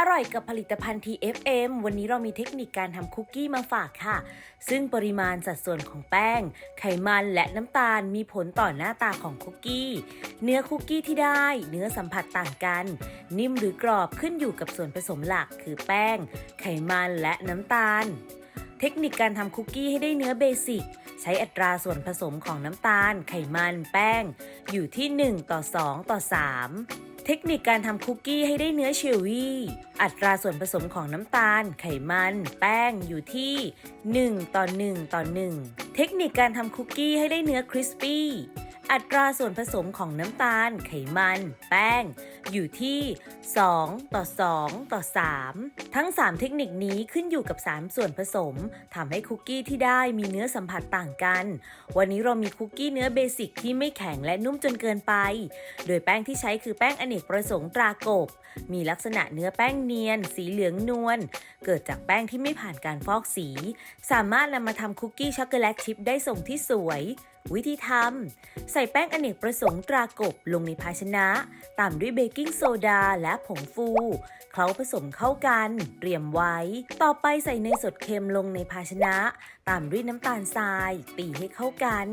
อร่อยกับผลิตภัณฑ์ TFM วันนี้เรามีเทคนิคการทำคุกกี้มาฝากค่ะ ซึ่งปริมาณสัดส่วนของแป้ง ไขมันและน้ำตาลมีผลต่อหน้าตาของคุกกี้ เนื้อคุกกี้ที่ได้ เนื้อสัมผัสต่างกัน นิ่มหรือกรอบขึ้นอยู่กับส่วนผสมหลักคือแป้ง ไขมันและน้ำตาล เทคนิคการทำคุกกี้ให้ได้เนื้อเบสิกใช้อัตราส่วนผสมของน้ำตาล ไขมัน แป้ง อยู่ที่ 1 ต่อ 2 ต่อ 3 เทคนิคการทำคุกกี้ให้ได้เนื้อเชลวี่ อัตราส่วนผสมของน้ำตาล ไขมัน แป้งอยู่ที่ 1 ต่อ 1 ต่อ 1 เทคนิคการทำคุกกี้ให้ได้เนื้อคริสปี้ อัตราส่วนผสมของน้ำตาล ไขมัน แป้ง อยู่ที่ 2 ต่อ 2 ต่อ 3 ทั้ง 3 เทคนิคนี้ขึ้นอยู่กับ 3 ส่วนผสมทำให้คุกกี้ที่ได้มีเนื้อสัมผัสต่างกัน วันนี้เรามีคุกกี้เนื้อเบสิกที่ไม่แข็งและนุ่มจนเกินไป โดยแป้งที่ใช้คือแป้งอเนกประสงค์ตรากบ มีลักษณะเนื้อแป้งเนียน สีเหลืองนวล เกิดจากแป้งที่ไม่ผ่านการฟอกสี สามารถนำมาทำคุกกี้ช็อกโกแลตชิพได้ทรงที่สวย วิธีทำ ใส่แป้งอเนกประสงค์ตรากบลงในภาชนะ ตามด้วยเบกกิ้งโซดาและผงฟู เคล้าผสมเข้ากัน เตรียมไว้ ต่อไปใส่เนยสดเค็มลงในภาชนะ ตามด้วยน้ำตาลทราย ตีให้เข้ากัน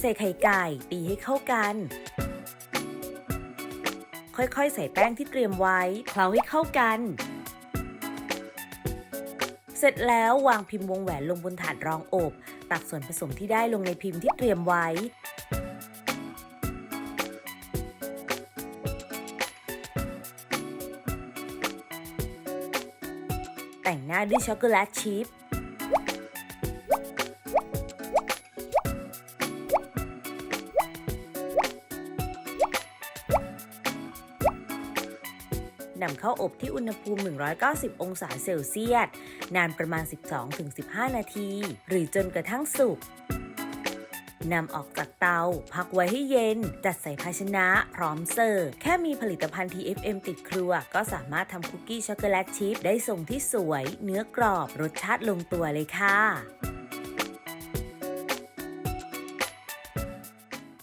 ใส่ไข่ไก่ ตีให้เข้ากัน ค่อยๆ ใส่แป้งที่เตรียมไว้ เคล้าให้เข้ากัน เสร็จแล้ววางพิมพ์วงแหวนลงบนถาดรองอบ ตักส่วนผสมที่ได้ลงในพิมพ์ที่เตรียมไว้ แต่งหน้าด้วยช็อกโกแลตชิพ นำเข้าอบที่อุณหภูมิ 190 องศาเซลเซียส นานประมาณ 12-15 นาที หรือจนกระทั่งสุกนำออกจากเตา พักไว้ให้เย็น จัดใส่ภาชนะ พร้อมเสิร์ฟ แค่มีผลิตภัณฑ์ TFM ติดครัว ก็สามารถทำคุกกี้ช็อกโกแลตชิพได้ทรงที่สวย เนื้อกรอบ รสชาติลงตัวเลยค่ะ